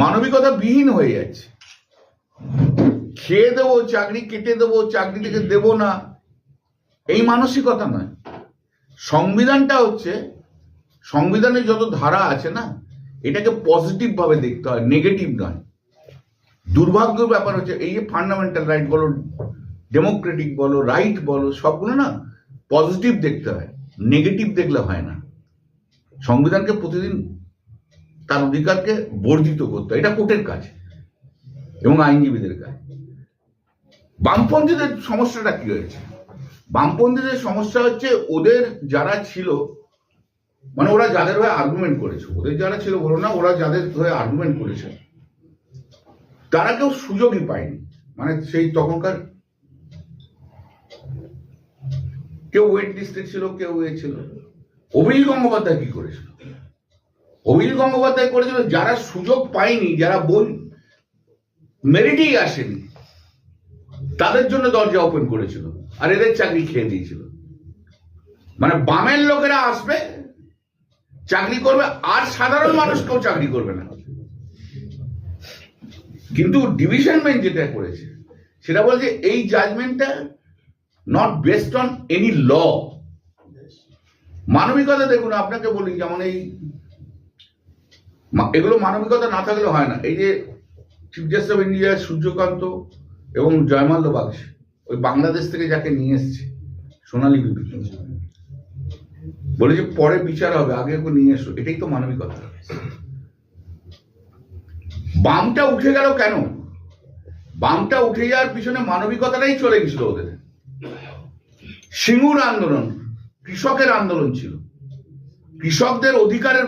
মানবিকতা বিহীন হয়ে যাচ্ছে। খেয়ে দেবো, চাকরি কেটে দেবো, চাকরি থেকে দেবো না। এই মানসিকতা নয়। সংবিধানটা হচ্ছে সংবিধানে যত ধারা আছে না, এটাকে পজিটিভ ভাবে দেখতে হয় নেগেটিভ নয়। দুর্ভাগ্যের ব্যাপার হচ্ছে, এই যে ফান্ডামেন্টাল রাইট বলো ডেমোক্রেটিক বলো রাইট বলো, সবগুলো না পজিটিভ দেখতে হয় নেগেটিভ দেখলে হয় না। সংবিধানকে প্রতিদিন তার অধিকারকে বর্ধিত করতে এটা কোর্টের কাজ এবং আইনজীবীদের কাজ। বামপন্থীদের সমস্যাটা কি হয়েছে? বামপন্থীদের সমস্যা হচ্ছে ওদের যারা ছিল মানে ওরা যাদের হয়ে আর্গুমেন্ট করেছে। ওদের যারা ছিল বলো না, ওরা যাদের হয়ে আর্গুমেন্ট করেছে। তারা কেউ সুযোগই পায়নি। মানে সেই তখনকার কেউ ওয়েট লিস্টে ছিল, কেউ এ ছিল। অভিল গঙ্গোপাধ্যায় কি করেছিল? অভিল গঙ্গোপাধ্যায় করেছিল, যারা সুযোগ পায়নি, যারা বই মেরিটেই আসেনি, তাদের জন্য দরজা ওপেন করেছিল, আর এদের চাকরি খেয়ে দিয়েছিল। মানে বামের লোকেরা আসবে, চাকরি করবে, আর সাধারণ মানুষ কেউ চাকরি করবে না। কিন্তু ডিভিশন বেঞ্চ যেটা করেছে, সেটা বলছে এই জাজমেন্টটা not based on any law মানবিকতা দেখুন, আপনাকে বলি, যেমন এই এগুলো মানবিকতা না থাকলে হয় না। এই যে chief justice of India Suryakant এবং জয়মাল্য বাগচি, ওই বাংলাদেশ থেকে যাকে নিয়ে এসছে, সোনালী বিবি। বলে যে পরে বিচার হবে, আগে ওকে নিয়ে এসো, এটাই তো মানবিকতা। বামটা উঠে গেল কেন? বামটা উঠে যাওয়ার পিছনে মানবিকতাটাই চলে গেছিল ওদের। সিঙ্গুর আন্দোলন, কৃষকের আন্দোলন ছিল। কৃষকদের অধিকারের